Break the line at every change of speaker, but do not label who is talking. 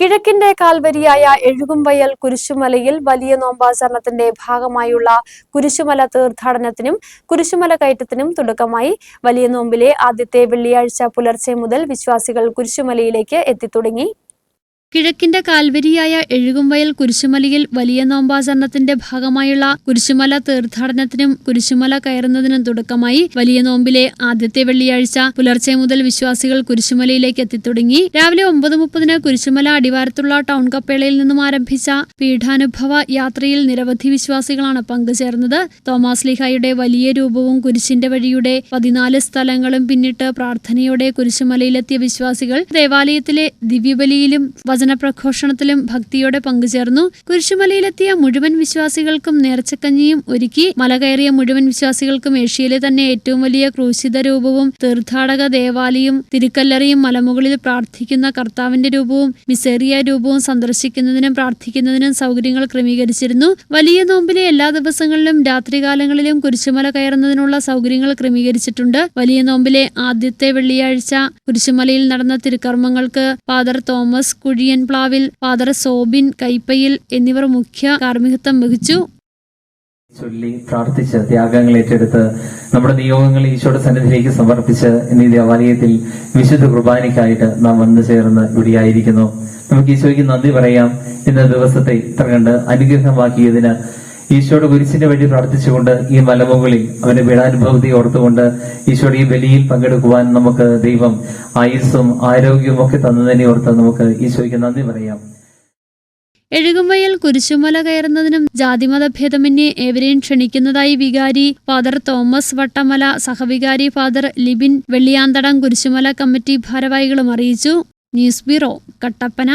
കിഴക്കിന്റെ കാൽവരിയായ എഴുകുംവയൽ കുരിശുമലയിൽ വലിയ നോമ്പാചരണത്തിന്റെ ഭാഗമായുള്ള കുരിശുമല തീർത്ഥാടനത്തിനും കുരിശുമല കയറ്റത്തിനും തുടക്കമായി. വലിയ നോമ്പിലെ ആദ്യത്തെ വെള്ളിയാഴ്ച പുലർച്ചെ മുതൽ വിശ്വാസികൾ കുരിശുമലയിലേക്ക് എത്തിത്തുടങ്ങി. കിഴക്കിന്റെ കാൽവരിയായ എഴുകുംവയൽ കുരിശുമലയിൽ വലിയ നോമ്പാചരണത്തിന്റെ ഭാഗമായുള്ള കുരിശുമല തീർത്ഥാടനത്തിനും കുരിശുമല കയറുന്നതിനും തുടക്കമായി വലിയ നോമ്പിലെ ആദ്യത്തെ വെള്ളിയാഴ്ച പുലർച്ചെ മുതൽ വിശ്വാസികൾ കുരിശുമലയിലേക്ക് എത്തിത്തുടങ്ങി. രാവിലെ ഒമ്പത് മുപ്പതിന് കുരിശുമല അടിവാരത്തുള്ള ടൗൺ കപ്പേളയിൽ നിന്നും ആരംഭിച്ച പീഠാനുഭവ യാത്രയിൽ നിരവധി വിശ്വാസികളാണ് പങ്കുചേർന്നത്. തോമാസ് ലിഹായുടെ വലിയ രൂപവും കുരിശിന്റെ വഴിയുടെ പതിനാല് സ്ഥലങ്ങളും പിന്നിട്ട് പ്രാർത്ഥനയോടെ കുരിശുമലയിലെത്തിയ വിശ്വാസികൾ ദേവാലയത്തിലെ ദിവ്യബലിയിലും വചനപ്രഘോഷണത്തിലും ഭക്തിയോടെ പങ്കുചേർന്നു. കുരിശുമലയിലെത്തിയ മുഴുവൻ വിശ്വാസികൾക്കും നേർച്ചക്കഞ്ഞിയും ഒരുക്കി മല കയറിയ മുഴുവൻ വിശ്വാസികൾക്കും ഏഷ്യയിലെ തന്നെ ഏറ്റവും വലിയ ക്രൂശിത രൂപവും തീർത്ഥാടക ദേവാലയം തിരുക്കല്ലറിയും മലമുകളിൽ പ്രാർത്ഥിക്കുന്ന കർത്താവിന്റെ രൂപവും മിസേറിയ രൂപവും സന്ദർശിക്കുന്നതിനും പ്രാർത്ഥിക്കുന്നതിനും സൗകര്യങ്ങൾ ക്രമീകരിച്ചിരുന്നു. വലിയ നോമ്പിലെ എല്ലാ ദിവസങ്ങളിലും രാത്രികാലങ്ങളിലും കുരിശുമല കയറുന്നതിനുള്ള സൗകര്യങ്ങൾ ക്രമീകരിച്ചിട്ടുണ്ട്. വലിയ നോമ്പിലെ ആദ്യത്തെ വെള്ളിയാഴ്ച കുരിശുമലയിൽ നടന്ന തിരുക്കർമ്മങ്ങൾക്ക് father Thomas Kuzhiyan Plavil father Sobin Kaippayil എന്നിവർ മുഖ്യ കാർമ്മികത്വം വഹിച്ചു.
ചൊല്ലി പ്രാർത്ഥിച്ച് ത്യാഗങ്ങൾ ഏറ്റെടുത്ത് നമ്മുടെ നിയോഗങ്ങൾ ഈശോയുടെ സന്നിധിയിലേക്ക് സമർപ്പിച്ച് ഇന്ന് ഈ ദേവാലയത്തിൽ വിശുദ്ധ കുർബാനയ്ക്കായിട്ട് നാം വന്നു ചേർന്ന് ഇവിടെയായിരിക്കുന്നു നമുക്ക് ഈശോയ്ക്ക് നന്ദി പറയാം. ഇന്ന ദിവസത്തെ ഇത്ര കണ്ട് അനുഗ്രഹമാക്കിയതിന് ഈശോയുടെ കുരിശിന്റെ വഴി പ്രാർത്ഥിച്ചുകൊണ്ട് ഈ മലമുകളിൽ അവന്റെ വീടാനുഭവത്തെ ഓർത്തുകൊണ്ട് ഈശോയുടെ ഈ ബലിയിൽ പങ്കെടുക്കുവാൻ നമുക്ക് ദൈവം ആയുസ്സും ആരോഗ്യവും ഒക്കെ തന്നതിനെ ഓർത്ത് നമുക്ക് ഈശോയ്ക്ക് നന്ദി പറയാം.
എഴുകുമ്പയിൽ കുരിശുമല കയറുന്നതിനും ജാതിമത ഭേദമന്യേ ഏവരെയും ക്ഷണിക്കുന്നതായി വികാരി ഫാദർ തോമസ് വട്ടമല സഹവികാരി ഫാദർ ലിബിൻ വെള്ളിയാന്തടം കുരിശുമല കമ്മിറ്റി ഭാരവാഹികളും അറിയിച്ചു. News bureau Kattappana.